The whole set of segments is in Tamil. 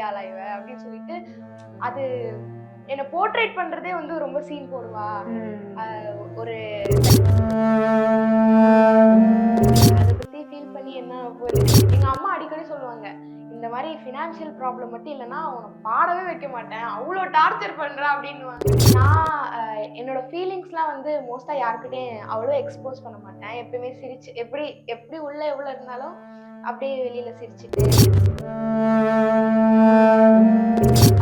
பெரிய ஆளாயிவ அப்படின்னு சொல்லிட்டு அது என்னை போர்ட்ரேட் பண்றதே வந்து ரொம்ப சீன் போடுவா. ஒரு அதை பத்தி ஃபீல் பண்ணி என்ன எங்க அம்மா அடிக்கடி சொல்லுவாங்க இந்த மாதிரி ஃபினான்ஷியல் ப்ராப்ளம் மட்டும் இல்லைன்னா அவனை பாடவே வைக்க மாட்டேன். அவ்வளோ டார்ச்சர் பண்றா அப்படின்னுவாங்க. நான் என்னோட ஃபீலிங்ஸ்லாம் வந்து மோஸ்டா யாருக்கிட்டையும் அவ்வளோ எக்ஸ்போஸ் பண்ண மாட்டேன். எப்பயுமே சிரிச்சு எப்படி எப்படி உள்ள எவ்வளோ இருந்தாலும் அப்படியே வெளியில சிரிச்சுட்டு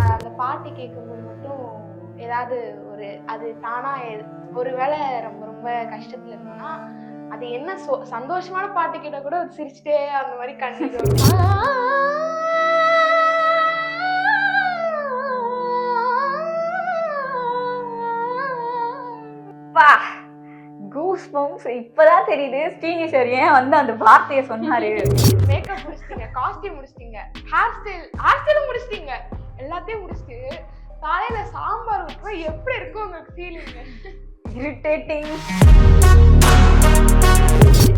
அந்த பாட்டு கேட்கும்போது மட்டும் ஏதாவது ஒரு அது தானா ஒருவேளை ரொம்ப ரொம்ப கஷ்டத்துல இருந்தோம்னா அது என்ன சந்தோஷமான பாட்டு கேட்டால் கூட சிரிச்சுட்டே அந்த மாதிரி கண்ணீர் கூஸ் பம்ப்ஸ் இப்பதான் தெரியுது. ஸ்ரீனிஷர் ஏன் வந்து அந்த வார்த்தையை சொன்னாரு? மேக்கப் முடிச்சிட்டீங்க காஸ்டியூம் முடிச்சிட்டீங்க ஹேர் ஸ்டைல் ஹேர் ஸ்டைலும் முடிச்சிட்டீங்க. எல்லாத்தையும் முடிச்சிட்டு காலையில சாம்பார் ஊற்றுவா எப்படி இருக்கும் உங்களுக்கு ஃபீலிங் இரிட்டேட்டிங்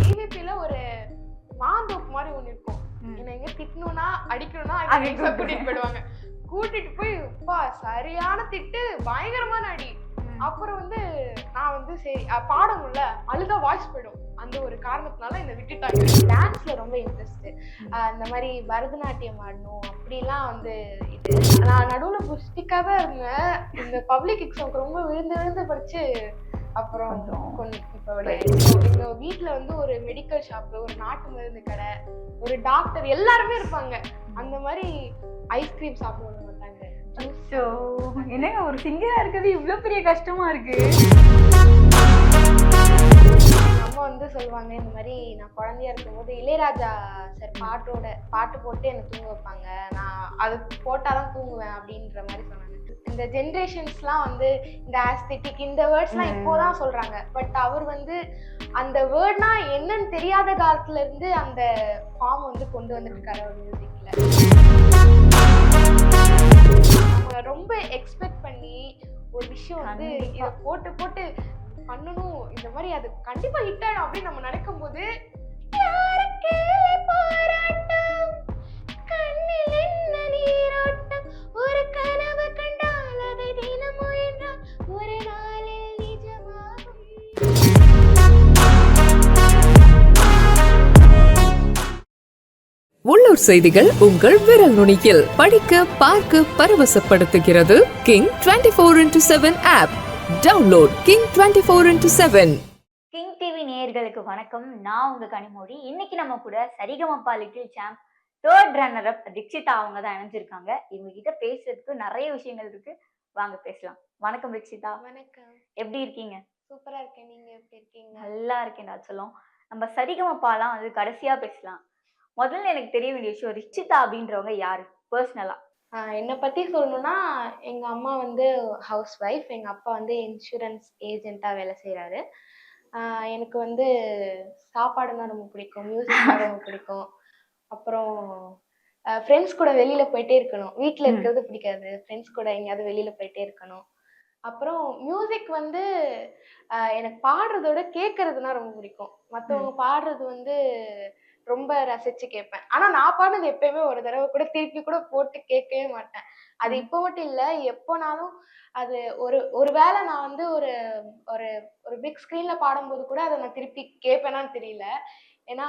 டிவிபில ஒரு மாந்தோப்பு மாதிரி ஒண்ணு இருக்கும். என்ன எங்க திட்டணும்னா அடிக்கணும்னா எங்க கூட்டிட்டு போயிடுவாங்க. கூட்டிட்டு போய் சரியான திட்டு பயங்கரமான அடி. அப்புறம் வந்து நான் வந்து சரி பாடணும்ல அழுதா வாய்ஸ் போயிடும். அந்த ஒரு காரணத்தினால என்னை விட்டுட்டாங்க. டான்ஸ்ல ரொம்ப இன்ட்ரெஸ்ட் இந்த மாதிரி பரதநாட்டியம் ஆடணும் அப்படிலாம் வந்து இது. நான் நடுவுல புஷ்டிக்காக தான் இருந்தேன். இந்த பப்ளிக் எக்ஸாம்க்கு ரொம்ப விழுந்து விழுந்து படிச்சு அப்புறம் இப்போ. எங்க வீட்ல வந்து ஒரு மெடிக்கல் ஷாப் ஒரு நாட்டு மருந்து கடை ஒரு டாக்டர் எல்லாருமே இருப்பாங்க. அந்த மாதிரி ஐஸ்கிரீம் சாப்பிட விட மாட்டாங்க ஸோ என்னங்க ஒரு சிங்கரா இருக்கிறது இவ்வளவு பெரிய கஷ்டமா இருக்கு? எங்க அம்மா வந்து சொல்லுவாங்க இந்த மாதிரி நான் குழந்தையா இருக்கும்போது இளையராஜா சார் பாட்டோட பாட்டு போட்டு என்னை தூங்க வைப்பாங்க. நான் அது போட்டாதான் தூங்குவேன் அப்படின்ற மாதிரி சொன்னாங்க. இந்த ஜென்ரேஷன்ஸ்லாம் வந்து இந்த ஆஸ்தெட்டிக் இந்த வேர்ட்ஸ்லாம் ம். இப்போதான் சொல்றாங்க. பட் அவர் வந்து அந்த வேர்ட்னா என்னன்னு தெரியாத காலத்துல இருந்து அந்த ஃபார்ம் வந்து கொண்டு வந்துட்டு இருக்காரு அவர் மியூசிக்ல ரொம்ப எக்ஸ்பெக்ட் பண்ணி ஒரு விஷயம் வந்து. இதை போட்டு போட்டு பண்ணணும். இந்த மாதிரி அது கண்டிப்பா ஹிட் ஆயிடும் அப்படின்னு நம்ம நினைக்கும் போது பாராட்டம், கண்ணில் என்ன நீரோட்டம், உள்ளூர் செய்திகள் உங்கள் விரல் நுனியில். படிக்க பார்க்க பரவசப்படுத்துகிறது king twenty four into seven app download king twenty four into seven king TV நேயர்களுக்கு வணக்கம். நான் உங்க கனிமொழி. இன்னைக்கு நம்ம கூட Sarigamapa little champ third runner up Rikshitha அவங்க தான் இணைஞ்சிருக்காங்க. இவங்க கிட்ட பேசுறதுக்கு நிறைய விஷயங்கள் இருக்கு. வாங்க பேசலாம். வணக்கம் ரிக்ஷிதா வணக்கம். எப்படி இருக்கீங்க? சூப்பரா இருக்கேன். நீங்க எப்படி இருக்கீங்க? நல்லா இருக்கேன் சொல்லும். நம்ம சரிகமப்பாலாம் வந்து கடைசியா பேசலாம். முதல்ல எனக்கு தெரிய வேண்டிய விஷயம் ரிக்ஷிதா அப்படின்றவங்க யாரு? பர்சனலா என்னை பத்தி சொல்லணும்னா எங்க அம்மா வந்து ஹவுஸ் ஒய்ஃப் எங்க அப்பா வந்து இன்சூரன்ஸ் ஏஜென்ட்டா வேலை செய்றாரு. ஆஹ் எனக்கு வந்து சாப்பாடுனா ரொம்ப பிடிக்கும் மியூசிக்னா ரொம்ப பிடிக்கும். அப்புறம் ஃப்ரெண்ட்ஸ் கூட வெளியில போயிட்டே இருக்கணும். வீட்ல ம். இருக்கிறது பிடிக்காது. ஃப்ரெண்ட்ஸ் கூட எங்கேயாவது வெளியில போயிட்டே இருக்கணும். அப்புறம் மியூசிக் வந்து எனக்கு பாடுறதோட கேட்கறதுனா ரொம்ப பிடிக்கும். மத்தவங்க பாடுறது வந்து ரொம்ப ரசிச்சு கேட்பேன். ஆனா நான் பாடுனது எப்பயுமே ஒரு தடவை கூட திருப்பி கூட போட்டு கேட்கவே மாட்டேன். அது இப்போ மட்டும் இல்ல எப்போனாலும் அது ஒரு ஒரு வேளை நான் வந்து ஒரு ஒரு ஒரு பிக் ஸ்க்ரீன்ல பாடும்போது கூட அதை நான் திருப்பி கேட்பேனான்னு தெரியல. ஏன்னா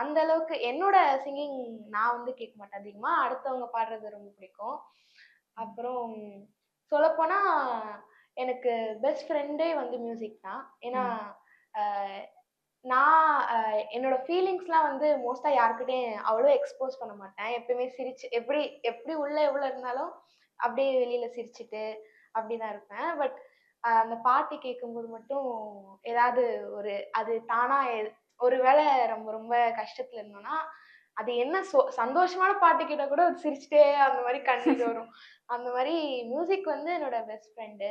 அந்த அளவுக்கு என்னோட சிங்கிங் நான் வந்து கேட்க மாட்டேன் அதிகமா. அடுத்தவங்க பாடுறது ரொம்ப பிடிக்கும். அப்புறம் சொல்லப்போனா எனக்கு பெஸ்ட் ஃப்ரெண்டே வந்து மியூசிக் தான். ஏன்னா நான் என்னோட ஃபீலிங்ஸ்லாம் வந்து மோஸ்டா யாருக்கிட்டையும் அவ்வளோ எக்ஸ்போஸ் பண்ண மாட்டேன். எப்பயுமே சிரிச்சு எப்படி எப்படி உள்ள எவ்வளோ இருந்தாலும் அப்படியே வெளியில சிரிச்சுட்டு அப்படிதான் இருப்பேன். பட் அந்த பாட்டு கேட்கும்போது மட்டும் ஏதாவது ஒரு அது தானா எ- ஒருவேளை ரொம்ப ரொம்ப கஷ்டத்துல இருந்தோம்னா அது என்ன சொ- சந்தோஷமான பாட்டு கேட்டா கூட ஒரு சிரிச்சுட்டே அந்த மாதிரி கண்ணீர் வரும். அந்த மாதிரி மியூசிக் வந்து என்னோட பெஸ்ட் ஃப்ரெண்டு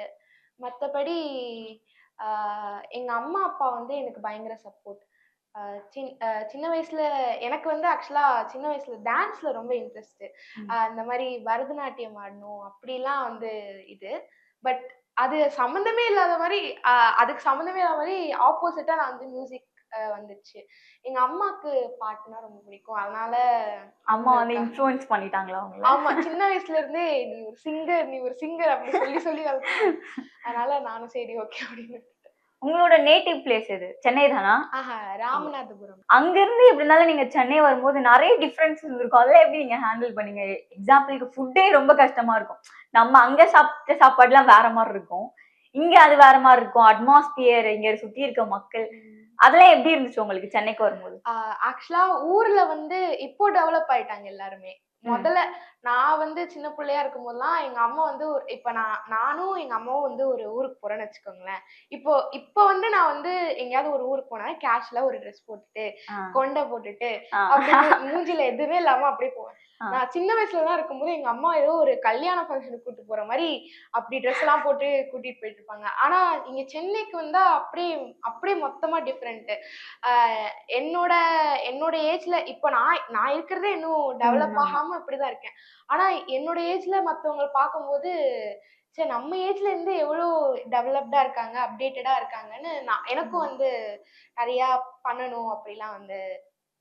மற்றபடி எங்க அம்மா அப்பா வந்து எனக்கு பயங்கர சப்போர்ட் சின் சின்ன வயசுல எனக்கு வந்து ஆக்சுவலா சின்ன வயசுல டான்ஸ்ல ரொம்ப இன்ட்ரெஸ்ட் ம். இந்த மாதிரி பரதநாட்டியம் ஆடணும் அப்படிலாம் வந்து இது. பட் அது சம்மந்தமே இல்லாத மாதிரி அதுக்கு சம்மந்தமே இல்லாத மாதிரி ஆப்போசிட்டா நான் வந்து மியூசிக் வந்துச்சு. எங்க அம்மாக்கு பாட்டுனா ரொம்ப பிடிக்கும். அதனால அம்மா வந்து. இன்ஃப்ளூயன்ஸ் பண்ணிட்டாங்களா ஆமா சின்ன வயசுல இருந்தே நீ ஒரு சிங்கர் நீ ஒரு சிங்கர் அப்படி சொல்லி சொல்லி. அதனால நானும் சரி ஓகே அப்படின்னு உங்களோட நேட்டிவ் பிளேஸ் எது? சென்னை தானா? ராமநாதபுரம். அங்க இருந்து எப்படினாலும் நீங்க சென்னை வரும்போது நிறைய டிஃபரன்ஸ் இருக்கும் அதெல்லாம் எப்படி நீங்க ஹேண்டில் பண்ணீங்க? எக்ஸாம்பிளுக்கு ஃபுட்டே ரொம்ப கஷ்டமா இருக்கும். நம்ம அங்க சாப்பிட்ட சாப்பாடுலாம் வேற மாதிரி இருக்கும். இங்க அது வேற மாதிரி இருக்கும். அட்மாஸ்பியர் இங்க சுத்தி இருக்க மக்கள். அதெல்லாம் எப்படி இருந்துச்சு உங்களுக்கு சென்னைக்கு வரும்போது ஆக்சுவலா ஊர்ல வந்து இப்போ டெவலப் ஆயிட்டாங்க எல்லாருமே. முதல்ல நான் வந்து சின்ன பிள்ளையா இருக்கும் போதெல்லாம் எங்க அம்மா வந்து இப்ப நான் நானும் எங்க அம்மாவும் வந்து ஒரு ஊருக்கு போறேன்னு வச்சுக்கோங்களேன் இப்போ இப்போ வந்து நான் வந்து எங்கேயாவது ஒரு ஊருக்கு போனா கேஷ்ல ஒரு ட்ரெஸ் போட்டுட்டு. கொண்டை போட்டுட்டு. அப்படி மூஞ்சில எதுவுமே இல்லாம அப்படியே போவேன். நான் சின்ன வயசுல தான் இருக்கும்போது எங்க அம்மா ஏதோ ஒரு கல்யாண ஃபங்க்ஷனுக்கு கூட்டு போற மாதிரி அப்படி ட்ரெஸ் எல்லாம் போட்டு கூட்டிட்டு போயிட்டு இருப்பாங்க. ஆனா இங்க சென்னைக்கு வந்தா அப்படியே அப்படியே மொத்தமா டிஃப்ரெண்ட் என்னோட என்னோட ஏஜ்ல இப்போ நான் நான் இருக்கிறதே இன்னும் டெவலப். ஆகாம இப்படிதான் இருக்கேன். ஆனா என்னோட ஏஜ்ல மத்தவங்க பார்க்கும்போது சரி நம்ம ஏஜ்ல இருந்து எவ்வளோ டெவலப்டா இருக்காங்க அப்டேட்டடா இருக்காங்கன்னு நான் எனக்கும் வந்து நிறைய பண்ணணும் அப்படிலாம் வந்து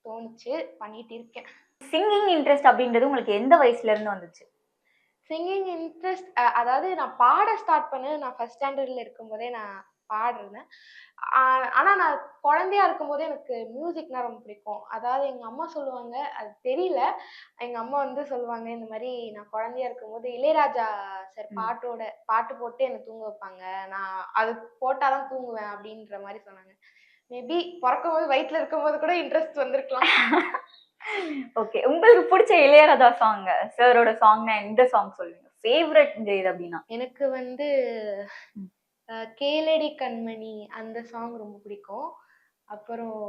தோணுச்சு பண்ணிட்டு இருக்கேன். சிங்கிங் இன்ட்ரெஸ்ட் அப்படின்றது உங்களுக்கு எந்த வயசுல இருந்து வந்துச்சு? சிங்கிங் இன்ட்ரெஸ்ட் அதாவது நான் பாட ஸ்டார்ட் பண்ண நான் ஃபர்ஸ்ட் ஸ்டாண்டர்ட்ல இருக்கும்போதே நான் பாடுறேன். ஆ- ஆனா நான் குழந்தையா இருக்கும்போதே எனக்கு மியூசிக்னா ரொம்ப பிடிக்கும். அதாவது எங்க அம்மா சொல்லுவாங்க அது தெரியல. எங்க அம்மா வந்து சொல்லுவாங்க இந்த மாதிரி நான் குழந்தையா இருக்கும்போது இளையராஜா சார். பாட்டோட பாட்டு போட்டு என்னை தூங்க வைப்பாங்க. நான் அது போட்டாதான் தூங்குவேன் அப்படின்ற மாதிரி சொன்னாங்க. மேபி பிறக்கும் போது வயிற்றுல இருக்கும்போது கூட இன்ட்ரெஸ்ட் வந்திருக்கலாம். ஓகே உங்களுக்கு பிடிச்ச இளையராஜா சாங் சாரோட சாங்னா எந்த சாங் சொல்லுவீங்க? ஃபேவரட் இது அப்படின்னா? எனக்கு வந்து கேளடி கண்மணி அந்த சாங் ரொம்ப பிடிக்கும். அப்புறம்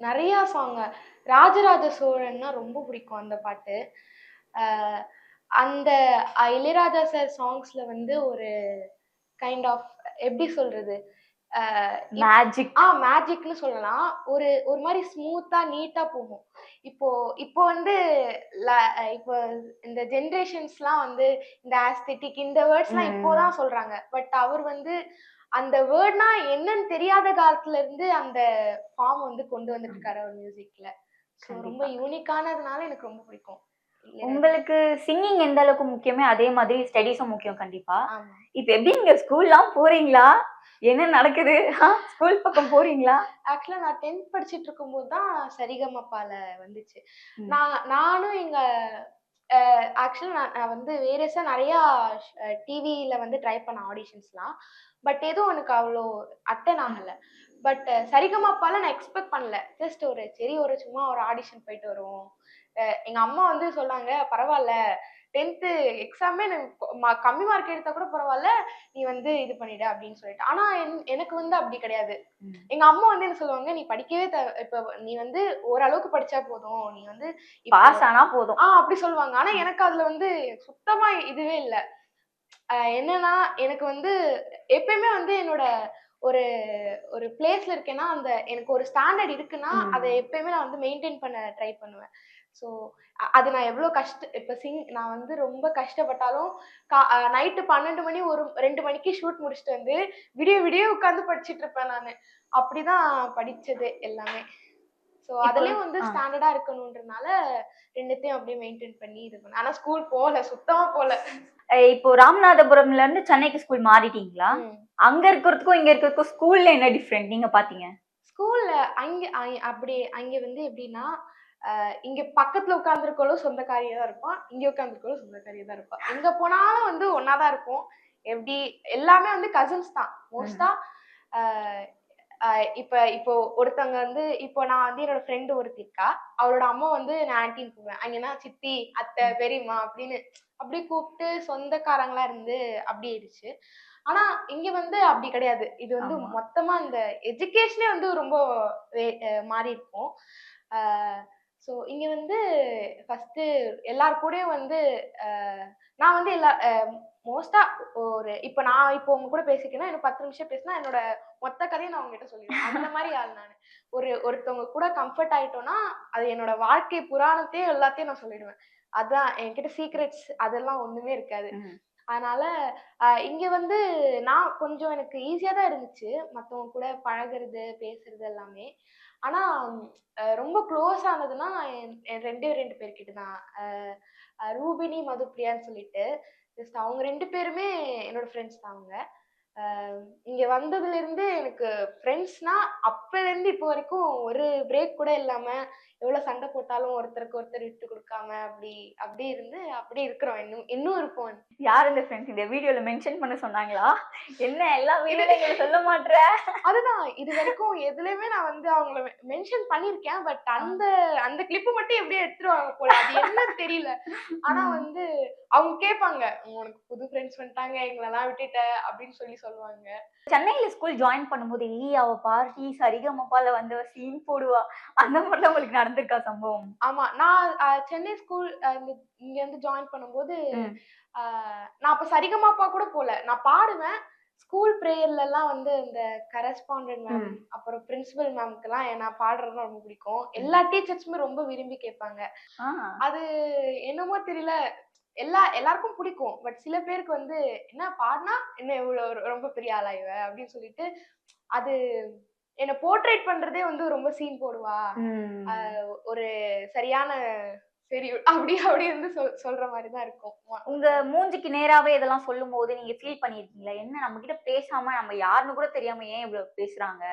நிறைய சாங் ராஜராஜ சோழன்னா ரொம்ப பிடிக்கும் அந்த பாட்டு. அந்த இளையராஜா சார் சாங்ஸ்ல வந்து ஒரு கைண்ட் ஆஃப் எப்படி சொல்றது? மேஜிக் ஆ மேஜிக்னு சொல்லலாம் ஒரு ஒரு மாதிரி ஸ்மூத்தா நீட்டா போகும் இப்போ இப்போ வந்து இப்போ இந்த ஜென்ரேஷன்ஸ்லாம் வந்து இந்த ஆஸ்தெட்டிக் இந்த வேர்ட்ஸ்லாம். இப்போதான் சொல்றாங்க பட் அவர் வந்து அந்த வேர்ட்னா என்னன்னு தெரியாத காலத்துல இருந்து அந்த ஃபார்ம் வந்து கொண்டு வந்துட்டு இருக்காரு அவர் மியூசிக்ல ஸோ ரொம்ப. யூனிக்கானதுனால எனக்கு ரொம்ப பிடிக்கும். உங்களுக்கு சிங்கிங் எந்த அளவுக்கு முக்கியமே அதே மாதிரி ஸ்டடீஸும் முக்கியம் கண்டிப்பா. இப்ப எப்படி நீங்க ஸ்கூல்லாம் போறீங்களா? என்ன நடக்குது? ஸ்கூல் பக்கம் போறீங்களா? ஆக்சுவலா நான் டென்த் படிச்சிட்டு இருக்கும்போது தான் சரிகமப்பால வந்துச்சு. நான் நானும் எங்க ஆக்சுவலா நான் நான் வந்து வேரியஸா நிறைய டிவியில வந்து ட்ரை பண்ண ஆடிஷன்ஸ்லாம் பட் எதுவும் எனக்கு அவ்வளோ அட்டன் ஆகல. பட் சரிகமப்பால நான் எக்ஸ்பெக்ட் பண்ணல. ஜஸ்ட் ஒரு சரி ஒரு சும்மா ஒரு ஆடிஷன் போயிட்டு வருவோம். எங்க அம்மா வந்து சொன்னாங்க பரவாயில்ல டென்த்து எக்ஸாமே கம்மி மார்க் எடுத்தா கூட பரவாயில்ல நீ வந்து இது பண்ணிடு அப்படின்னு சொல்லிட்டு. ஆனா என்- எனக்கு வந்து அப்படி கிடையாது. எங்க அம்மா வந்து என்ன சொல்லுவாங்க நீ படிக்கவே தேவை இப்ப நீ வந்து ஓரளவுக்கு படிச்சா போதும் நீ வந்து பாஸ் ஆனா போதும். ஆ அப்படி சொல்லுவாங்க. ஆனா எனக்கு அதுல வந்து சுத்தமா இதுவே இல்ல. ஆஹ் என்னன்னா எனக்கு வந்து எப்பயுமே வந்து என்னோட ஒரு ஒரு பிளேஸ்ல இருக்கேன்னா அந்த எனக்கு ஒரு ஸ்டாண்டர்ட் இருக்குன்னா. அதை எப்பயுமே நான் வந்து மெயின்டைன் பண்ண ட்ரை பண்ணுவேன். ஸோ அது நான் எவ்வளோ கஷ்ட இப்போ சிங் நான் வந்து ரொம்ப கஷ்டப்பட்டாலும் கா நைட்டு பன்னெண்டு மணி ஒரு ரெண்டு மணிக்கு ஷூட் முடிச்சுட்டு வந்து விடிய விடிய உட்காந்து படிச்சிட்டு இருப்பேன் நான். அப்படிதான் படிச்சது எல்லாமே. ஸோ அதுலயும் வந்து. ஸ்டாண்டர்டா இருக்கணுன்றனால ரெண்டுத்தையும் அப்படியே மெயின்டைன் பண்ணி இது பண்ணேன். ஆனா ஸ்கூல் போகல சுத்தமா போகல. இப்போ ராமநாதபுரம்ல இருந்து சென்னைக்கு ஸ்கூல் மாறிட்டீங்களா. அங்க இருக்கிறதுக்கும் இங்க இருக்கிறதுக்கும் ஸ்கூல்ல என்ன டிஃப்ரெண்ட் நீங்க பாத்தீங்க. ஸ்கூல்ல அங்க அப்படி அங்க வந்து எப்படின்னா இங்க பக்கத்துல உட்காந்துருக்கோளும் சொந்தக்காரியா தான் இருப்பான் இங்க உட்காந்துருக்கோளும் சொந்தக்காரியா தான் இருப்பான் எங்க போனாலும் வந்து ஒன்னாதான் இருப்போம் எப்படி எல்லாமே வந்து கசின்ஸ் தான். மோஸ்டா இப்ப இப்போ ஒருத்தவங்க வந்து இப்போ நான் வந்து என்னோட ஃப்ரெண்டு ஒருத்தி இருக்கா. அவளோட அம்மா வந்து நான் ஆன்டின்னு கூப்பிடுவேன். அங்கன்னா சித்தி அத்தை பெரியம்மா அப்படின்னு அப்படியே கூப்பிட்டு சொந்தக்காரங்களா இருந்து அப்படி ஆயிடுச்சு. ஆனா இங்க வந்து அப்படி கிடையாது. இது வந்து. மொத்தமா இந்த எஜுகேஷனே வந்து ரொம்ப மாறி இருக்கும் ஸோ இங்க வந்து ஃபர்ஸ்ட் எல்லார் கூடயும் வந்து நான் வந்து எல்லா மோஸ்டா ஒரு இப்போ நான் இப்போ உங்க கூட பேசிக்கிறேன்னா இன்னும் பத்து நிமிஷம் பேசினா என்னோட மொத்த கதையை நான் உங்ககிட்ட சொல்லிடுவேன். அந்த மாதிரி ஆள் நான். ஒரு ஒருத்தவங்க கூட கம்ஃபர்ட் ஆயிட்டோம்னா அது என்னோட வாழ்க்கை புராணத்தையே எல்லாத்தையும் நான் சொல்லிடுவேன். அதான் என்கிட்ட சீக்ரெட்ஸ் அதெல்லாம் ஒண்ணுமே இருக்காது. அதனால இங்க வந்து நான் கொஞ்சம் எனக்கு ஈஸியா தான் இருந்துச்சு. மத்தவங்க கூட பழகுறது பேசுறது எல்லாமே. ஆனா ரொம்ப க்ளோஸ் ஆனதுன்னா என் ரெண்டே ரெண்டு பேர்கிட்ட தான். ரூபினி மதுப்பிரியான்னு சொல்லிட்டு ஜஸ்ட் அவங்க ரெண்டு பேருமே என்னோட ஃப்ரெண்ட்ஸ் தான் அவங்க. இங்க வந்ததுல இருந்து எனக்கு ஃப்ரெண்ட்ஸ்னா அப்பல இருந்து இப்போ வரைக்கும் ஒரு பிரேக் கூட இல்லாம எவ்வளவு சண்டை போட்டாலும் ஒருத்தருக்கு ஒருத்தர் விட்டு கொடுக்காம அப்படி அப்படி இருந்து அப்படி இருக்கிறோம். இன்னும் இன்னும் இருப்போம். யார் இந்த ஃப்ரெண்ட்ஸ் இந்த வீடியோல மென்ஷன் பண்ண சொன்னாங்களா? என்ன எல்லா வீடியோல சொல்ல மாட்ற? அதுதான். இது வரைக்கும் எதுலயுமே நான் வந்து அவங்கள மென்ஷன் பண்ணிருக்கேன். பட் அந்த அந்த கிளிப்பு மட்டும் எப்படியோ எடுத்துருவாங்க போல. அது என்னன்னு தெரியல. ஆனா வந்து அவங்க கேட்பாங்க உனக்கு புது ஃப்ரெண்ட்ஸ் வந்துட்டாங்க. எங்களெல்லாம் விட்டுட்ட. அப்படின்னு சொல்லி சொல்லுவாங்க. சென்னையில ஸ்கூல் ஜாயின் பண்ணும்போது ஈ அவ பார்ட்டி சரிகமப்பால வந்து சீன் போடுவா. அந்த மாதிரிலாம் உங்களுக்கு நடந்திருக்கா சம்பவம்? ஆமா. நான் சென்னை ஸ்கூல் இங்க வந்து ஜாயின் பண்ணும்போது நான் அப்ப சரிகமாப்பா கூட போல. நான் பாடுவேன். ஸ்கூல் ப்ரேயர்ல எல்லாம் வந்து இந்த கரஸ்பாண்டன்ட் மேம். அப்புறம் பிரின்சிபல் மேம்க்கு எல்லாம் நான் பாடுறது ரொம்ப பிடிக்கும். எல்லா டீச்சர்ஸுமே ரொம்ப விரும்பி கேட்பாங்க. அது என்னமோ தெரியல. எல்லா எல்லாருக்கும் பிடிக்கும். பட் சில பேருக்கு வந்து என்ன பாடினா? என்ன இவ்வளவு ரொம்ப பெரிய ஆளா இவ? அப்படின்னு சொல்லிட்டு அது என்ன போர்ட்ரேட் பண்றதே வந்து ரொம்ப சீன் போடுவா. ஒரு சரியான சரி அப்படி அப்படி வந்து சொல் சொல்ற மாதிரி தான் இருக்கும். உங்க மூஞ்சிக்கு நேராவே இதெல்லாம் சொல்லும் போது நீங்க ஃபீல் பண்ணிருக்கீங்களா? என்ன நம்ம கிட்ட பேசாம நம்ம யாருன்னு கூட தெரியாம ஏன் இவ்வளவு பேசுறாங்க?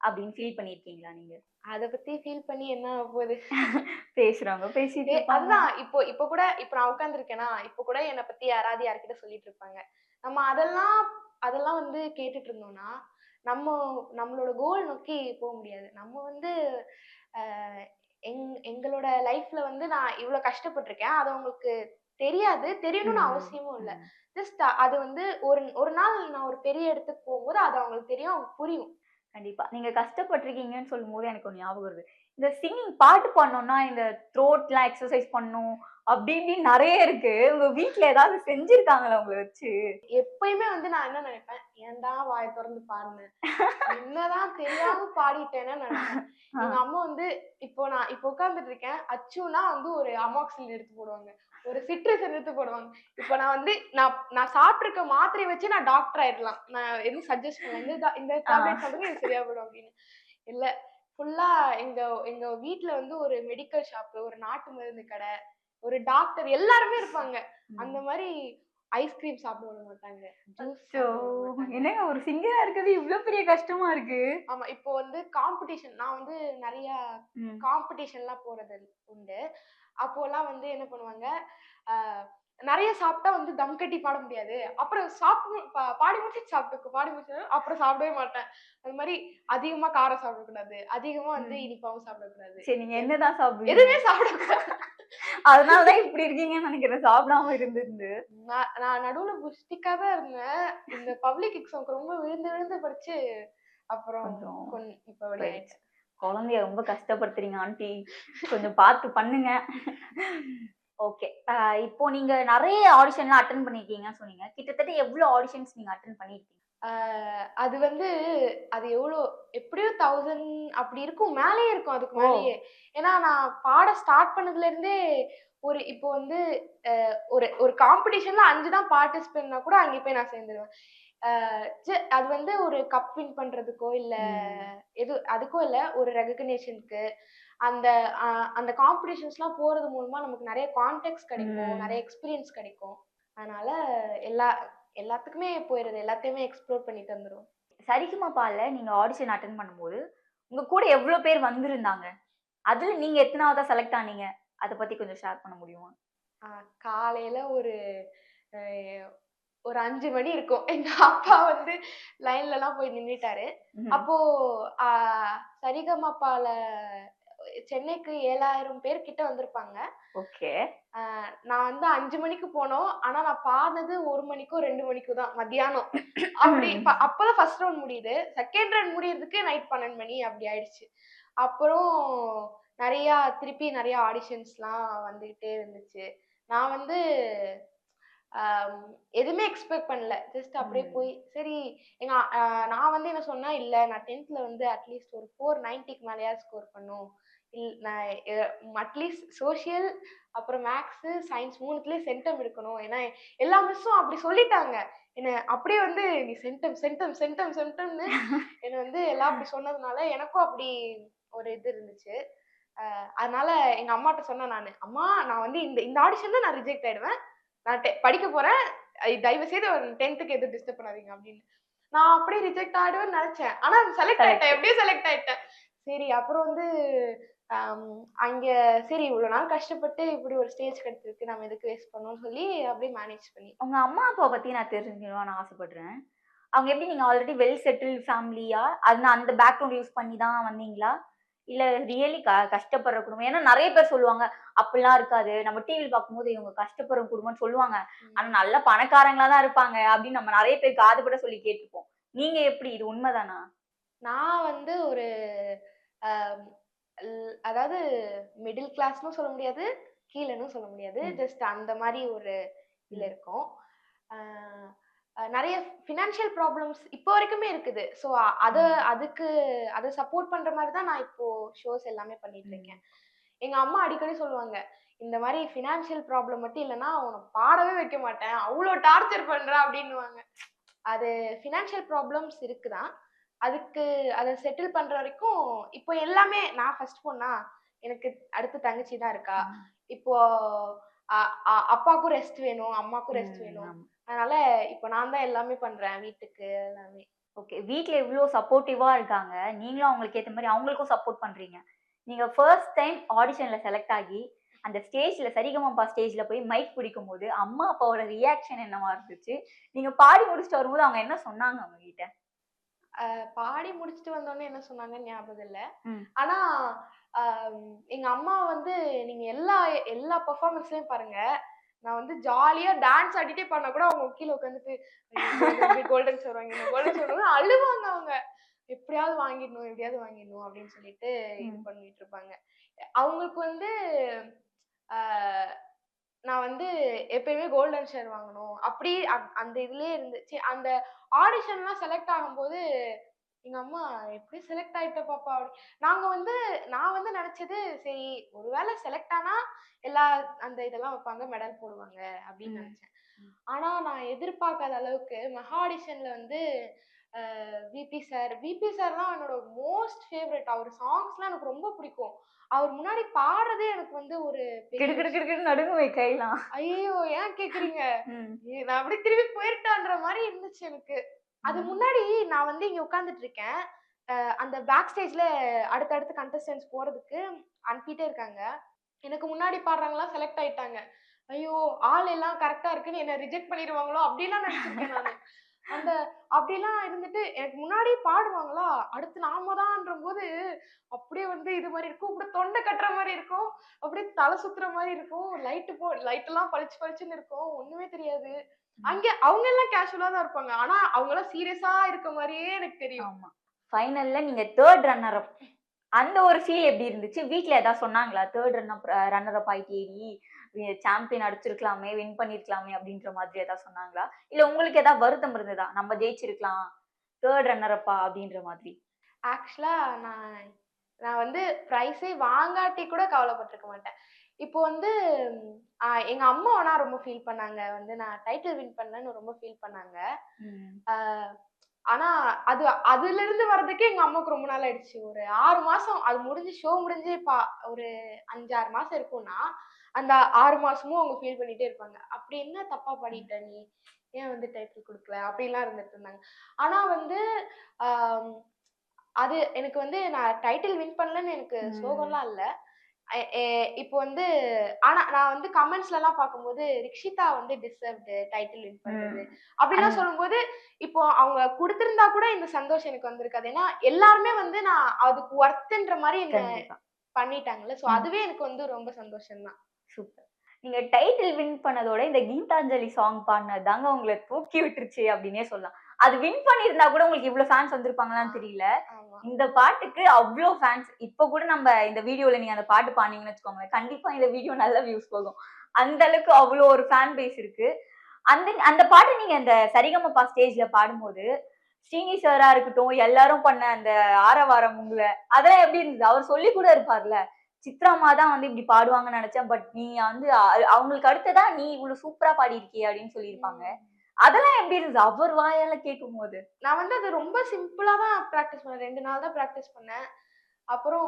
அப்படின்னு ஃபீல் பண்ணிருக்கீங்களா நீங்க? அத பத்தி ஃபீல் பண்ணி என்ன ஆக போகுது பேசுறாங்க பேசிட்டு. அதுதான். இப்போ இப்போ கூட இப்போ நான் உட்காந்துருக்கேனா இப்போ கூட என்னை பத்தி யாராவது யார்கிட்ட சொல்லிட்டு இருப்பாங்க. நம்ம அதெல்லாம் அதெல்லாம் வந்து கேட்டுட்டு இருந்தோம்னா நம்ம நம்மளோட கோல் நோக்கி போக முடியாது. நம்ம வந்து எங் எங்களோட லைஃப்ல வந்து நான் இவ்வளவு கஷ்டப்பட்டிருக்கேன். அது அவங்களுக்கு தெரியாது. தெரியணும்னு. அவசியமும் இல்லை. ஜஸ்ட் அது வந்து ஒரு ஒரு நாள் நான் ஒரு பெரிய இடத்துக்கு போகும்போது அது அவங்களுக்கு தெரியும் அவங்களுக்கு புரியும். கண்டிப்பா. நீங்க கஷ்டப்பட்டிருக்கீங்கன்னு சொல்லும் போது எனக்கு ஒரு ஞாபகம் வருது. இந்த சிங்கிங் பாட்டு பாடணும்னா இந்த த்ரோட்லாம் எக்ஸசைஸ் பண்ணணும் அப்படி இப்படின்னு நிறைய இருக்கு. உங்க வீட்ல ஏதாவது செஞ்சிருக்காங்களா உங்களை வச்சு? எப்பயுமே வந்து நான் என்ன நினைப்பேன்? ஏன்டா வாயை திறந்து பாடினேன் என்னதான் தெரியாம பாடிட்டேன்னு நினைப்பேன். எங்க அம்மா வந்து இப்போ நான் இப்போ உட்கார்ந்துட்டு இருக்கேன். அச்சுனா வந்து ஒரு அமாக்சில் எடுத்து போடுவாங்க. ஒரு சிட்ரஸ் எடுத்து போடுவாங்க. இப்போ நான் வந்து நான் நான் சாப்பிட்டிருக்க மாத்திரையை வச்சு நான் டாக்டர் ஆயிடலாம். நான் எதுவும் சஜஸ்ட் பண்ணல. இந்த இந்த டேப்லெட் சாப்பிடுங்க இது சரியா போடும் அப்படின்னு. இல்ல ஃபுல்லா எங்க எங்க வீட்ல வந்து ஒரு மெடிக்கல் ஷாப் ஒரு நாட்டு மருந்து கடை ஒரு டாக்டர் எல்லாருமே இருப்பாங்க. அந்த மாதிரி ஐஸ்கிரீம் சாப்பிட விட மாட்டாங்க. என்னங்க ஒரு சிங்கரா இருக்கிறது இவ்வளவு பெரிய கஷ்டமா இருக்கு? ஆமா இப்போ வந்து காம்படிஷன் நான் வந்து நிறைய. காம்படிஷன்லாம் போறது உண்டு. அப்போலாம் வந்து என்ன பண்ணுவாங்க நிறைய சாப்பிட்டா வந்து தம் கட்டி பாட முடியாது. அப்புறம் சாப்பிட்டு பாடி முடிச்சு சாப்பிட்டுக்கோ பாடி முடிச்சு அப்புறம் சாப்பிடவே மாட்டேன். அது மாதிரி அதிகமா காரம் சாப்பிடக்கூடாது. அதிகமா வந்து. இனிப்பாவும் சாப்பிடக்கூடாது. சரி நீங்க என்னதான் சாப்பிடுவீங்க? எதுவுமே சாப்பிடக்கூடாது. அதனாலதான் இப்படி இருக்கீங்கன்னு நினைக்கிறேன் சாப்பிடாம இருந்திருந்து. நான் நான் நடுவுல புஷ்டிக்கா தான் இருந்தேன். இந்த பப்ளிக் எக்ஸாம்க்கு ரொம்ப விழுந்து விழுந்து படிச்சு அப்புறம் கொஞ்சம் இப்ப ஆயிடுச்சு குழந்தைய ரொம்ப கஷ்டப்படுத்துறீங்க ஆண்டி. கொஞ்சம் பார்த்து பண்ணுங்க. ஓகே இப்போ நீங்க நிறைய ஆடிஷன்லாம் அட்டன் பண்ணிருக்கீங்கன்னு சொன்னீங்க. கிட்டத்தட்ட எவ்வளவு ஆடிஷன்ஸ் நீங்க அட்டன் பண்ணிருக்கீங்க? அது வந்து அது எவ்வளோ எப்படியோ தௌசண்ட் அப்படி இருக்கும். மேலேயே இருக்கும் அதுக்கு. மேலேயே. ஏன்னா நான் பாட ஸ்டார்ட் பண்ணதுல இருந்தே ஒரு இப்போ வந்து ஒரு ஒரு காம்படிஷன்ல அஞ்சு தான் பார்ட்டிசிபேட்னா கூட அங்கே போய் நான் சேர்ந்துருவேன். அது வந்து ஒரு கப் வின் பண்றதுக்கோ இல்ல எது அதுக்கோ இல்ல ஒரு ரெகக்னேஷனுக்கு அந்த ஆஹ் அந்த காம்படிஷன்ஸ்லாம் போறது மூலமா நமக்கு நிறைய கான்டெக்ட் கிடைக்கும். நிறைய எக்ஸ்பீரியன்ஸ் கிடைக்கும். அதனால எல்லா எல்லாத்துக்குமே போயிடுது. எல்லாத்தையுமே எக்ஸ்ப்ளோர் பண்ணிட்டு வந்துரும் சரிகமபால நீங்க ஆடிஷன் அட்டன் பண்ணும்போது உங்க கூட எவ்வளவு பேர் வந்திருந்தாங்க? அதுல நீங்க எத்தனாவதா செலக்ட் ஆனீங்க? அத பத்தி கொஞ்சம் ஷேர் பண்ண முடியுமா? காலையில ஒரு ஒரு அஞ்சு மணி இருக்கும். எங்க அப்பா வந்து லைன்ல எல்லாம் போய் நின்னுட்டாரு. ம்ஹும். அப்போ சரிகமப்பால சென்னைக்கு ஏழாயிரம் பேர் கிட்ட வந்திருப்பாங்க. ஓகே. நான் வந்து அஞ்சு மணிக்கு போனோம். ஆனா நான் பாடினது ஒரு மணிக்கோ ரெண்டு மணிக்கோ தான். மத்தியானம். அப்படி அப்பதான் ஃபர்ஸ்ட் ரவுண்ட் முடியுது. செகண்ட் ரவுண்ட் முடியறதுக்கு நைட் பன்னெண்டு மணி அப்படி ஆயிடுச்சு. அப்புறம் நிறைய திருப்பி நிறைய ஆடிஷன்ஸ்லாம் வந்துகிட்டே இருந்துச்சு. நான் வந்து எதுவுமே எக்ஸ்பெக்ட் பண்ணல. ஜஸ்ட் அப்படியே. போய் சரி எங்க நான் வந்து என்ன சொன்னா இல்ல நான் டென்த்ல வந்து அட்லீஸ்ட் ஒரு ஃபோர் நைன்ட்டிக்கு மேலேயாவது ஸ்கோர் பண்ணும். இல் நான் அட்லீஸ்ட் சோஷியல் அப்புறம் மேக்ஸு சயின்ஸ் மூணுத்துலேயும் சென்டம் எடுக்கணும் ஏன்னா எல்லா மிஸ்ஸும் அப்படி சொல்லிட்டாங்க. என்ன அப்படியே வந்து நீ சென்டம் சென்டம் சென்டம் சென்டம்னு என்னை வந்து எல்லாம் அப்படி சொன்னதுனால எனக்கும் அப்படி ஒரு இது இருந்துச்சு. அதனால எங்க அம்மாட்ட சொன்னேன் நான். அம்மா நான் வந்து இந்த இந்த ஆடிஷன்ல நான் ரிஜெக்ட் ஆயிடுவேன். நான் படிக்க போறேன். தயவு செய்து டென்த்துக்கு எதுவும் டிஸ்டர்ப் பண்ணாதீங்க அப்படின்னு. நான் அப்படியே ரிஜெக்ட் ஆயிடுவேன்னு நினைச்சேன். ஆனா செலக்ட். ஆயிட்டேன். எப்படியும் செலக்ட் ஆயிட்டேன். சரி அப்புறம் வந்து அங்க சரி இவ்வளவு நாள் கஷ்டப்பட்டு இப்படி ஒரு ஸ்டேஜ் கிடைச்சிருக்கு. நம்ம எதுக்கு வேஸ்ட் பண்ணோம்னு சொல்லி அப்படியே மேனேஜ் பண்ணி. உங்க அம்மா அப்பாவை பத்தி நான் தெரிஞ்சுக்கணும்னு ஆசைப்படுறேன். அவங்க எப்படி நீங்க ஆல்ரெடி வெல் செட்டில் ஃபேமிலியா அது நான் அந்த பேக்ரவுண்ட் யூஸ் பண்ணி தான் வந்தீங்களா? இல்ல ரியலி க கஷ்டப்படுற குடும்பம். ஏன்னா நிறைய பேர் சொல்லுவாங்க அப்படிலாம் இருக்காது. நம்ம டிவியில் பார்க்கும்போது இவங்க கஷ்டப்படுற குடும்பம்னு சொல்லுவாங்க. ஆனா நல்ல பணக்காரங்களா தான் இருப்பாங்க. அப்படின்னு நம்ம நிறைய பேர் காதுபட சொல்லி கேட்டுப்போம் நீங்க எப்படி? இது உண்மைதானா? நான் வந்து ஒரு அதாவது மிடில் கிளாஸ்னும் சொல்ல முடியாது கீழேனும் சொல்ல முடியாது. ஜஸ்ட் அந்த மாதிரி ஒரு இதுல இருக்கோம். நிறைய ஃபினான்ஷியல் ப்ராப்ளம்ஸ் இப்போ வரைக்குமே இருக்குது. ஸோ அதை. அதுக்கு அதை சப்போர்ட் பண்ற மாதிரி தான் நான் இப்போ ஷோஸ் எல்லாமே பண்ணிட்டு இருக்கேன். எங்க அம்மா அடிக்கடி சொல்லுவாங்க இந்த மாதிரி ஃபினான்ஷியல் ப்ராப்ளம் மட்டும் இல்லைன்னா உன்னை பாடவே வைக்க மாட்டேன். அவ்வளோ டார்ச்சர் பண்ற அப்படின்னுவாங்க. அது ஃபினான்ஷியல் ப்ராப்ளம்ஸ் இருக்குதான். அதுக்கு அதை செட்டில் பண்ற வரைக்கும் இப்போ எல்லாமே நான் ஃபர்ஸ்ட் பொண்ணா எனக்கு அடுத்து தங்கச்சி தான் இருக்கா. இப்போ அ- அ- அப்பாவுக்கும் ரெஸ்ட் வேணும் அம்மாக்கும் ரெஸ்ட் வேணும். அதனால இப்போ நான் தான் எல்லாமே பண்றேன் வீட்டுக்கு எல்லாமே. ஓகே வீட்ல இவ்ளோ சப்போர்ட்டிவா இருக்காங்க. நீங்களும் அவங்களுக்கு ஏத்த மாதிரி அவங்களுக்கும் சப்போர்ட் பண்றீங்க. நீங்க ஃபர்ஸ்ட் டைம் ஆடிஷன்ல செலக்ட் ஆகி அந்த ஸ்டேஜ்ல சரிகமப்பா ஸ்டேஜ்ல போய் மைக் பிடிக்கும் போது அம்மா அப்பாவோட ரியாக்ஷன் என்னவா இருந்துச்சு? நீங்க பாடி முடிச்சுட்டு வரும்போது அவங்க என்ன சொன்னாங்க அவங்க கிட்ட பாடி முடிச்சுட்டு வந்தோடனே என்ன சொன்னாங்கன்னு ஞாபகம் இல்ல. ம். ஆனா ஆம், எங்க அம்மா வந்து நீங்க எல்லா எல்லா பெர்ஃபார்மன்ஸ்லயும் பாருங்க. நான் வந்து ஜாலியா டான்ஸ் ஆடிட்டே பண்ணா கூட அவங்க கீழே உட்காந்துட்டு கோல்டன் ஷோர் வாங்கிடணும் கோல்டன் ஷோர் அழுவாங்க அவங்க. எப்படியாவது வாங்கிடணும் எப்படியாவது வாங்கிடணும் அப்படின்னு சொல்லிட்டு இது. பண்ணிட்டு இருப்பாங்க. அவங்களுக்கு வந்து நான் வந்து எப்பயுமே கோல்டன் ஷேர் வாங்கணும். அப்படி அந்த இதுலயே இருந்துச்சு அந்த ஆடிஷன்லாம் செலக்ட் ஆகும்போது எங்க அம்மா எப்படி செலக்ட் ஆயிட்ட பாப்பா அப்படி. நாங்க வந்து நான் வந்து நினைச்சது சரி ஒருவேளை செலக்ட் ஆனா எல்லா அந்த இதெல்லாம் வைப்பாங்க மெடல் போடுவாங்க அப்படின்னு. நினைச்சேன். ஆனா நான் எதிர்பார்க்காத அளவுக்கு மெகா ஆடிஷன்ல வந்து விபி சார் விபி சார்லாம் என்னோட மோஸ்ட் ஃபேவரட் அவர் சாங்ஸ்லாம் எனக்கு ரொம்ப பிடிக்கும். அவர் முன்னாடி பாடுறதே எனக்கு வந்து ஒரு கிடு நடுங்குமே கையெல்லாம். ஐயோ ஏன் கேக்குறீங்க? நான் அப்படியே திரும்பி போயிட்டான்ற மாதிரி இருந்துச்சு எனக்கு. அது முன்னாடி நான் வந்து இங்க உட்கார்ந்துட்டு இருக்கேன். அந்த பேக் ஸ்டேஜ்ல அடுத்தடுத்து கண்டஸ்டன்ஸ் போறதுக்கு அனுப்பிட்டே இருக்காங்க. எனக்கு முன்னாடி பாடுறவங்களாம் செலக்ட் ஆயிட்டாங்க. ஐயோ ஆள் எல்லாம் கரெக்டா இருக்குன்னு என்ன ரிஜெக்ட் பண்ணிடுவாங்களோ அப்படிலாம் நினைச்சிருக்கேன் நான். அந்த அப்படிலாம் இருந்துட்டு எனக்கு முன்னாடி பாடுவாங்களா? அடுத்து நாம தான்ன்ற போது அப்படியே வந்து இது மாதிரி இருக்கும். இப்படி தொண்டை கட்டுற மாதிரி இருக்கும். அப்படியே தலை சுத்துற மாதிரி இருக்கும். லைட்டு போ லைட் எல்லாம் பளிச்சு பளிச்சுன்னு இருக்கும். ஒண்ணுமே தெரியாது. அங்க அவங்க எல்லாம் கேஷுவலா தான் இருப்பாங்க. ஆனா அவங்க எல்லாம் சீரியஸா இருக்க மாதிரியே எனக்கு தெரியும். ஆமா. ஃபைனல்ல நீங்க தேர்ட் ரன்னர் அப் அந்த ஒரு ஃபீல் எப்படி இருந்துச்சு? வீட்ல ஏதாவது சொன்னாங்களா? Third run up runner up ஆயிட்டேடி champion அடிச்சிருக்கலாமே வின் பண்ணிருக்கலாமே அப்படின்ற மாதிரி ஏதாவது சொன்னாங்களா? இல்ல உங்களுக்கு ஏதாவது வருத்தம் இருந்ததா? நம்ம ஜெயிச்சிருக்கலாம் தேர்ட் ரன்னர் அப்பா அப்படின்ற மாதிரி. ஆக்சுவலா நான் நான் வந்து ப்ரைஸே வாங்காட்டி கூட கவலைப்பட்டிருக்க மாட்டேன். இப்போ வந்து எங்க அம்மா ஆனா ரொம்ப ஃபீல் பண்ணாங்க. வந்து நான் டைட்டில் வின் பண்ணேன்னு ரொம்ப ஃபீல் பண்ணாங்க. ஆனா அது அதுல இருந்து வர்றதுக்கே எங்க அம்மாவுக்கு ரொம்ப நாள் ஆயிடுச்சு. ஒரு ஆறு மாசம் அது முடிஞ்சு ஷோ முடிஞ்சு பா ஒரு அஞ்சாறு மாசம் இருக்கும்னா அந்த ஆறு மாசமும் அவங்க ஃபீல் பண்ணிட்டே இருப்பாங்க. அப்படி என்ன தப்பா பாடிட்ட நீ? ஏன் வந்து டைட்டில் கொடுக்கல? அப்படிலாம் இருந்துட்டு இருந்தாங்க. ஆனா வந்து அது எனக்கு வந்து நான் டைட்டில் வின் பண்ணலன்னு எனக்கு. சோகம்லாம் இல்ல. இப்போ வந்து ஆனா நான் வந்து கமெண்ட்ஸ்ல எல்லாம் பார்க்கும்போது ரிக்ஷிதா வந்து டிசர்வ்டு டைட்டில் வின் பண்றது. அப்படிலாம் சொல்லும்போது இப்போ அவங்க கொடுத்திருந்தா கூட இந்த சந்தோஷம் எனக்கு வந்திருக்காது. ஏன்னா எல்லாருமே வந்து நான் அதுக்கு ஒர்த்துன்ற மாதிரி என்ன பண்ணிட்டாங்கல்ல. சோ ம். அதுவே எனக்கு வந்து ரொம்ப சந்தோஷம் தான் சூப்பர். நீங்க டைட்டில் வின் பண்ணதோட இந்த கீதாஞ்சலி சாங் பாடினது தாங்க உங்களை தூக்கி விட்டுருச்சு அப்படின்னே சொல்லலாம். அது வின் பண்ணியிருந்தா கூட உங்களுக்கு இவ்வளவு ஃபேன்ஸ் வந்திருப்பாங்களான்னு தெரியல. இந்த பாட்டுக்கு அவ்வளோ ஃபேன்ஸ் இப்போ கூட நம்ம இந்த வீடியோல நீங்க அந்த பாட்டு பாடினீங்கன்னு வச்சுக்கோங்களேன் கண்டிப்பா இந்த வீடியோ நல்ல வியூஸ் போகும். அந்த அளவுக்கு அவ்வளோ ஒரு ஃபேன் பேஸ் இருக்கு. அந்த அந்த பாட்டை நீங்க அந்த சரிகமப்பா ஸ்டேஜ்ல பாடும்போது ஸ்ரீனி சாரா இருக்கட்டும் எல்லாரும் பண்ண அந்த ஆரவாரம் உங்களை அதெல்லாம் எப்படி இருந்தது? அவர் சொல்லி கூட இருப்பார்ல சித்ராமா தான் வந்து இப்படி பாடுவாங்கன்னு நினைச்சேன் பட் நீ வந்து அவங்களுக்கு அடுத்ததா நீ இவ்வளவு சூப்பரா பாடியிருக்கிய அப்படின்னு சொல்லியிருப்பாங்க. அதெல்லாம் எப்படி இருந்துச்சு? அவர் வாயால கேட்கும் போது நான் வந்து அது ரொம்ப சிம்பிளா தான் ப்ராக்டிஸ் பண்ணேன். ரெண்டு நாள் தான் ப்ராக்டிஸ் பண்ணேன். அப்புறம்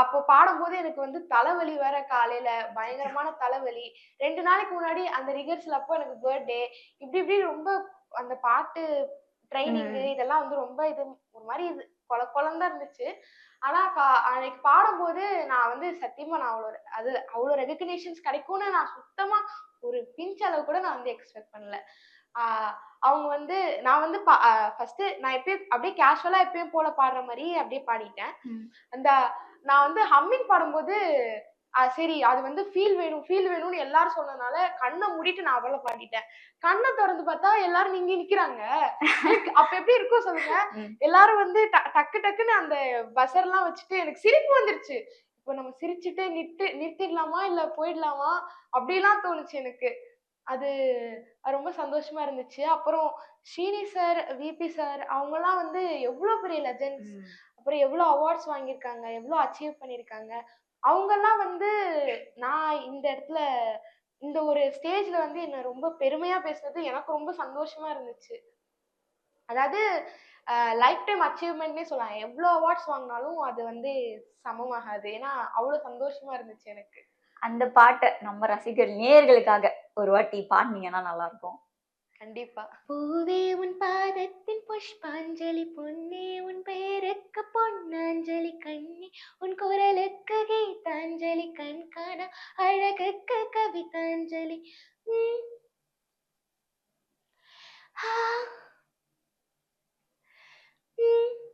அப்போ பாடும்போது எனக்கு வந்து தலைவலி வேற காலையில. பயங்கரமான தலைவலி. ரெண்டு நாளைக்கு முன்னாடி அந்த ரிஹர்சல் அப்போ எனக்கு பர்த்டே இப்படி இப்படி ரொம்ப அந்த பாட்டு ட்ரைனிங் ம். இதெல்லாம் வந்து ரொம்ப இது ஒரு மாதிரி இது கொல குழந்தா இருந்துச்சு. ஆனா கா- அன்னைக்கு பாடும்போது நான் வந்து சத்தியமா நான் அவ்வளோ அது அவ்வளோ ரெகக்னேஷன்ஸ் கிடைக்கும்னு நான் சுத்தமா ஒரு பிஞ்ச் அளவு கூட நான் வந்து எக்ஸ்பெக்ட் பண்ணல. அவங்க வந்து நான் வந்து ஃபர்ஸ்ட் நான் எப்பயும் அப்படியே கேஷுவலா எப்பயும் போல பாடுற மாதிரி அப்படியே பாடிட்டேன். அந்த நான் வந்து ஹம்மிங் பாடும்போது சரி அது வந்து ஃபீல் வேணும் ஃபீல் வேணும்னு எல்லாரும் சொன்னதுனால கண்ணை மூடிட்டு நான் அவளை பாடிட்டேன். கண்ணை திறந்து பார்த்தா எல்லாரும் நீங்க நிக்கிறாங்க. அப்ப எப்படி இருக்கும் சொல்லுங்க. எல்லாரும் வந்து டக்கு டக்குன்னு அந்த பசர்லாம் வச்சுட்டு எனக்கு சிரிப்பு வந்துருச்சு. இப்போ நம்ம சிரிச்சுட்டு நிறுத்து நிறுத்திடலாமா? இல்ல போயிடலாமா? அப்படிலாம் தோணுச்சு எனக்கு. அது ரொம்ப சந்தோஷமா இருந்துச்சு. அப்புறம் ஸ்ரீனி சார் விபி சார் அவங்கெல்லாம் வந்து எவ்வளவு பெரிய லெஜண்ட்ஸ் அப்புறம் எவ்வளோ அவார்ட்ஸ் வாங்கியிருக்காங்க எவ்வளோ அச்சீவ் பண்ணியிருக்காங்க. அவங்கெல்லாம் வந்து நான் இந்த இடத்துல இந்த ஒரு ஸ்டேஜ்ல வந்து என்ன ரொம்ப பெருமையா பேசுனது எனக்கு ரொம்ப சந்தோஷமா இருந்துச்சு. அதாவது லைஃப் டைம் அச்சீவ்மெண்ட்னே சொல்லலாம். எவ்வளோ அவார்ட்ஸ் வாங்கினாலும் அது வந்து சமமாகாது. ஏன்னா அவ்வளோ சந்தோஷமா இருந்துச்சு எனக்கு. அந்த பாட்டை நம்ம ரசிகர் நேயர்களுக்காக ஒரு வாட்டி பாடினீங்கன்னா நல்லா இருக்கும் கண்டிப்பா. பூவே உன் பாதத்தின் புஷ்பாஞ்சலி பொன்னே உன் பெயருக்கு பொன்னாஞ்சலி கண்ணி உன் குரலுக்கு கீதாஞ்சலி கண் காண அழகுக்கு கவிதாஞ்சலி. உம். ஆ. Mm-hmm.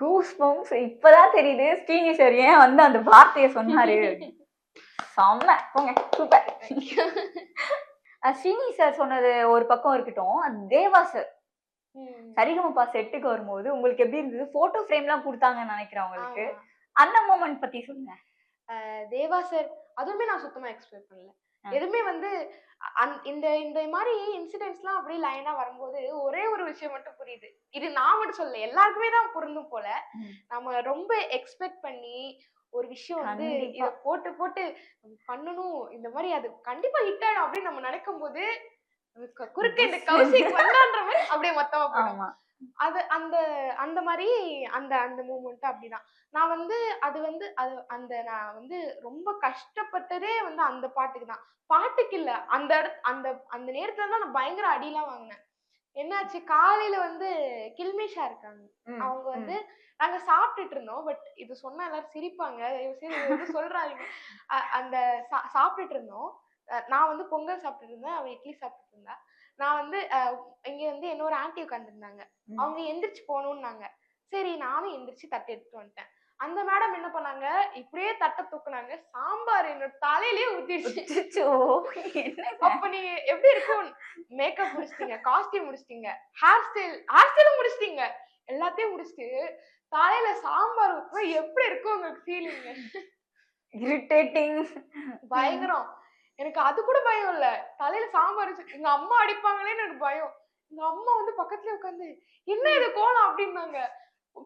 கூஸ் பம்ப்ஸ் இப்பதான் தெரியுது. ஸ்ரீனி சார் ஏன் வந்து அந்த வார்த்தையை சொன்னாரு? செம்ம. போங்க. சூப்பர் ஸ்ரீனி சார் சொன்னது ஒரு பக்கம் இருக்கட்டும். தேவா சார். சரிகமப்பா செட்டுக்கு வரும்போது உங்களுக்கு எப்படி இருந்தது? போட்டோ ஃப்ரேம்லாம் கொடுத்தாங்கன்னு நினைக்கிறேன் உங்களுக்கு. அந்த மூமெண்ட் பத்தி சொல்லுங்க. தேவா சார் அதுவுமே நான் சுத்தமா எக்ஸ்பெக்ட் பண்ணல. எதுவுமே வந்து இந்த இந்த மாதிரி இன்சிடென்ட்ஸ்லாம் அப்படியே லைனா வரும்போது ஒரே ஒரு விஷயம் மட்டும் புரியுது. இது நான் மட்டும் சொல்லல எல்லாருக்குமே தான் பொருந்தும் போல. நம்ம ரொம்ப எக்ஸ்பெக்ட் பண்ணி ஒரு விஷயம் வந்து. இத போட்டு போட்டு பண்ணணும் இந்த மாதிரி அது கண்டிப்பா ஹிட் ஆயிடும் அப்படின்னு நம்ம நினைக்கும் போது குறுக்க இந்த கௌசிக் வந்தான்ற மாதிரி அப்படியே மொத்தமா போடும் ஆமா. அது அந்த அந்த மாதிரி அந்த அந்த மூமெண்ட் அப்படிதான். நான் வந்து அது வந்து அது அந்த நான் வந்து ரொம்ப கஷ்டப்பட்டதே வந்து அந்த பாட்டுக்கு தான். பாட்டுக்கு இல்ல. அந்த அந்த அந்த நேரத்துல தான் நான் பயங்கர அடிலாம் வாங்கினேன். என்னாச்சு? காலையில வந்து கில்மிஷா இருக்காங்க. அவங்க. வந்து நாங்க சாப்பிட்டுட்டு இருந்தோம். பட் இது சொன்னா எல்லாரும் சிரிப்பாங்க. வந்து சொல்றாங்க அந்த சாப்பிட்டுட்டு இருந்தோம். நான் வந்து பொங்கல் சாப்பிட்டுட்டு இருந்தேன். அவ இட்லி சாப்பிட்டுட்டு இருந்தா. நான் வந்து இங்க வந்து இன்னொரு ஆன்ட்டி உட்காந்துருந்தாங்க. அவங்க எந்திரிச்சு போகணும்னாங்க. சரி நானும் எந்திரிச்சு தட்டு எடுத்துட்டு வந்துட்டேன். அந்த மேடம் என்ன பண்ணாங்க? இப்படியே தட்டை தூக்குனாங்க. சாம்பார் என்னோட தலையிலேயே ஊத்திடுச்சு? அப்ப நீங்க எப்படி இருக்கும்? மேக்கப் முடிச்சிட்டீங்க காஸ்டியூம் முடிச்சிட்டீங்க ஹேர் ஸ்டைல் ஹேர் ஸ்டைலும் முடிச்சிட்டீங்க. எல்லாத்தையும் முடிச்சிட்டு தலையில சாம்பார் ஊத்துனா எப்படி இருக்கும் உங்களுக்கு ஃபீலிங் irritating. பயங்கரம். எனக்கு அது கூட பயம் இல்ல. தலையில சாம்பார் வச்சு எங்க அம்மா அடிப்பாங்களேன்னு எனக்கு பயம். எங்க அம்மா வந்து பக்கத்துல உட்காந்து என்ன இது கோலம்? அப்படின்னாங்க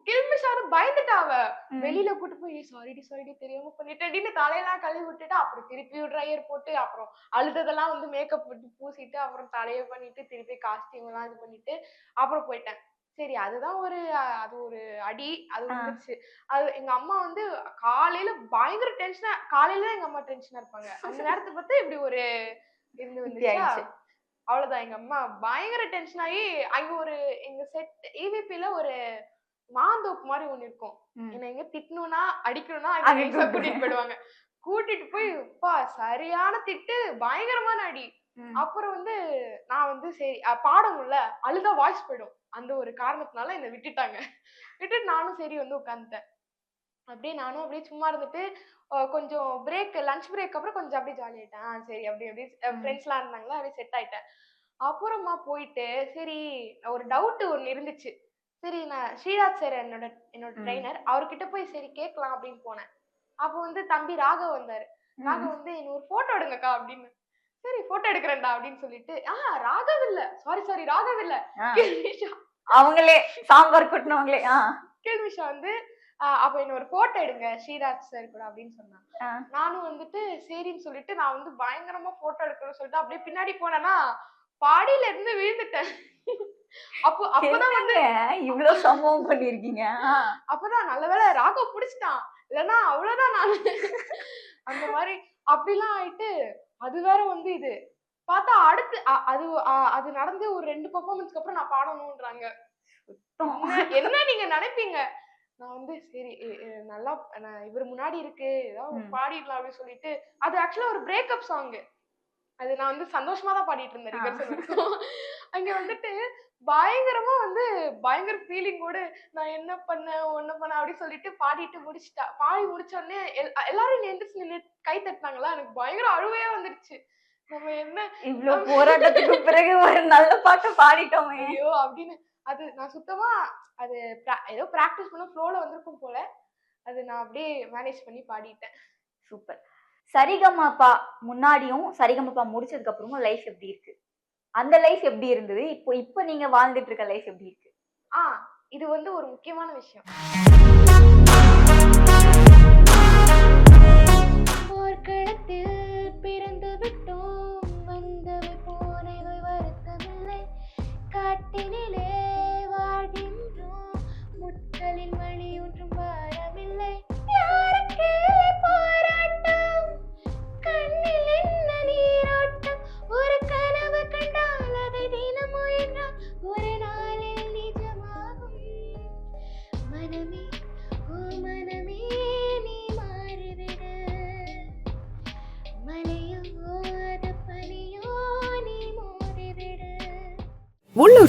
கிளம்பிஷாரு பயந்துட்டாவ ம். வெளியில கூட்டு போய் சாரிடி சாரிடி தெரியாம பண்ணிட்டேன்னு தலையெல்லாம் கழுவி விட்டுட்டு அப்புறம் திருப்பி ட்ரையர் போட்டு அப்புறம் அழுததெல்லாம் வந்து மேக்கப் போட்டு பூசிட்டு அப்புறம் தலைய பண்ணிட்டு திருப்பி காஸ்டியூம் எல்லாம் இது பண்ணிட்டு அப்புறம் போயிட்டேன். சரி அதுதான் ஒரு அது ஒரு அடி அது. வந்துருச்சு. அது எங்க அம்மா வந்து காலையில பயங்கர டென்ஷனா காலையில தான் எங்க அம்மா டென்ஷனா இருப்பாங்க. அந்த நேரத்தை பார்த்து இப்படி ஒரு இருந்து வந்துச்சா. அவ்வளவுதான். எங்க அம்மா பயங்கர டென்ஷன் ஆகி அங்க ஒரு எங்க செட் ல ஒரு மாந்தோப்பு மாதிரி ஒண்ணு இருக்கும். என்ன எங்க திட்டணும்னா அடிக்கணும்னா அங்க கூட்டிட்டு போயிடுவாங்க. கூட்டிட்டு போய் அப்பா சரியான திட்டு பயங்கரமான அடி. அப்புறம் வந்து நான் வந்து சரி அஹ் பாட முடியல அழுதா வாய்ஸ் போயிடும். அந்த ஒரு காரணத்தினால என்னை விட்டுட்டாங்க. விட்டுட்டு நானும் சரி வந்து உட்காந்துட்டேன். அப்படியே நானும் அப்படியே சும்மா இருந்துட்டு கொஞ்சம் பிரேக் லஞ்ச் பிரேக் அப்புறம் கொஞ்சம் அப்படியே ஜாலி ஆயிட்டேன். சரி அப்படி அப்படி ம். ஃப்ரெண்ட்ஸ்லாம் இருந்தாங்களா அப்படியே செட் ஆயிட்டேன். அப்புறமா போயிட்டு சரி ஒரு டவுட் ஒன்று இருந்துச்சு. சரி நான் ஸ்ரீராஜ் சார் என்னோட என்னோட. ட்ரைனர் அவர்கிட்ட போய் சரி கேட்கலாம் அப்படின்னு போனேன். அப்போ வந்து தம்பி ராகவ் வந்தாரு. ராகவ் வந்து என்ன ஒரு போட்டோ எடுங்கக்கா அப்படின்னு. சரி போட்டோ எடுக்கிறேன்டா அப்படின்னு சொல்லிட்டு ஆ ராகவ் இல்ல சாரி சாரி ராகவ் இல்ல கேள்விஷா அவங்களே சாம்பார் கொட்டினவங்களே ஆ. கேள்விஷா வந்து அப்ப என்ன ஒரு போட்டோ எடுங்க ஸ்ரீராஜ் சார் கூட அப்படின்னு சொன்னாங்க. நானும் வந்துட்டு சரின்னு சொல்லிட்டு நான் வந்து பயங்கரமா போட்டோ எடுக்கணும்னு சொல்லிட்டு அப்படியே பின்னாடி போனேன்னா பாடியில இருந்து விழுந்துட்டேன். அப்போ அப்பதான் வந்து இவ்வளவு சம்பவம் பண்ணிருக்கீங்க அப்பதான் நல்ல வேளை ராகவ் புடிச்சிட்டான். இல்லைன்னா அவ்வளவுதான் நான். அந்த மாதிரி அப்படிலாம் ஆயிட்டு அது வேற வந்து இது பார்த்தா அடுத்து அது அது நடந்து ஒரு ரெண்டு பெர்ஃபார்மன்ஸ்க்கு அப்புறம் நான் பாடணும்ன்றாங்க. என்ன- நீங்க நினைப்பீங்க நான் வந்து சரி நல்லா இவர் முன்னாடி இருக்கு ஏதாவது. பாடிடலாம் அப்படின்னு சொல்லிட்டு அது ஆக்சுவலா ஒரு பிரேக்கப் சாங் அது நான் வந்து சந்தோஷமா தான் பாடிட்டு இருந்தேன் வரைக்கும். அங்க வந்துட்டு பயங்கரமா வந்து பயங்கர ஃபீலிங்கோட நான் என்ன பண்ணேன் ஒண்ணு பண்ணேன் அப்படின்னு சொல்லிட்டு பாடிட்டு முடிச்சிட்டா. பாடி முடிச்ச உடனே எல்- எல்லாரும் எந்திரிச்சு நின்று கை தட்டினாங்களா? எனக்கு பயங்கர அழுவையா வந்துருச்சு. நம்ம என்ன இவ்வளவு போராட்டத்துக்கு பிறகு ஒரு நல்ல பாட்டு பாடிட்டோமே. ஐயோ அப்படின்னு. அது நான் சுத்தமா அது ஏதோ பிராக்டிஸ் பண்ண ஃப்ளோல வந்திருக்கும் போல. அது நான் அப்படியே மேனேஜ் பண்ணி பாடிட்டேன். சூப்பர். சரிகமாப்பா முன்னாடியும் சரிகமாப்பா முடிச்சதுக்கு அப்புறமும் லைஃப் எப்படி இருக்கு? அந்த லைஃப் எப்படி இருந்தது? இப்போ இப்போ நீங்க வாழ்ந்துட்டு இருக்க லைஃப் எப்படி இருக்கு? ஆ இது வந்து ஒரு முக்கியமான விஷயம்.